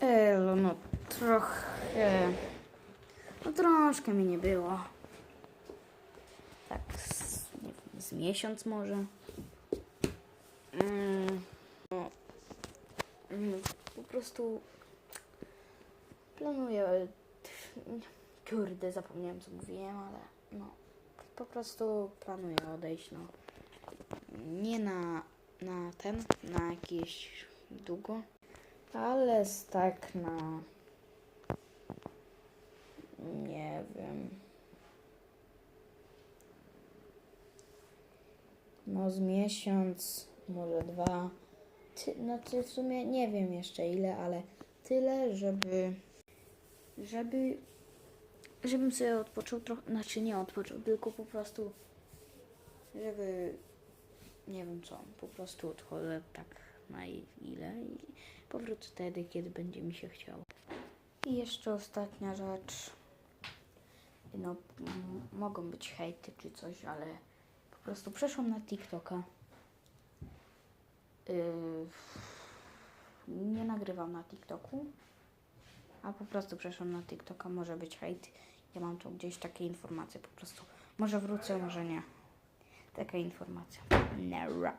Elo, no trochę. No troszkę mi nie było. Tak, z, nie wiem, z miesiąc może. Mm, no, mm, po prostu planuję. Kurde, zapomniałem co mówiłem, ale no. Po prostu planuję odejść, no. Nie na, na ten, na jakieś długo, ale tak na. Nie wiem. No z miesiąc, może dwa. Ty, znaczy w sumie nie wiem jeszcze ile, ale tyle, żeby. Żeby. Żebym sobie odpoczął trochę. Znaczy nie odpoczął, tylko po prostu. Żeby. Nie wiem co, po prostu odchodzę tak na ile i powrócę wtedy, kiedy będzie mi się chciało. I jeszcze ostatnia rzecz. No, mogą być hejty czy coś, ale po prostu przeszłam na TikToka. Yy, nie nagrywam na TikToku, a po prostu przeszłam na TikToka. Może być hejt. Ja mam tu gdzieś takie informacje po prostu. Może wrócę, może nie. Taka informacja. Nara.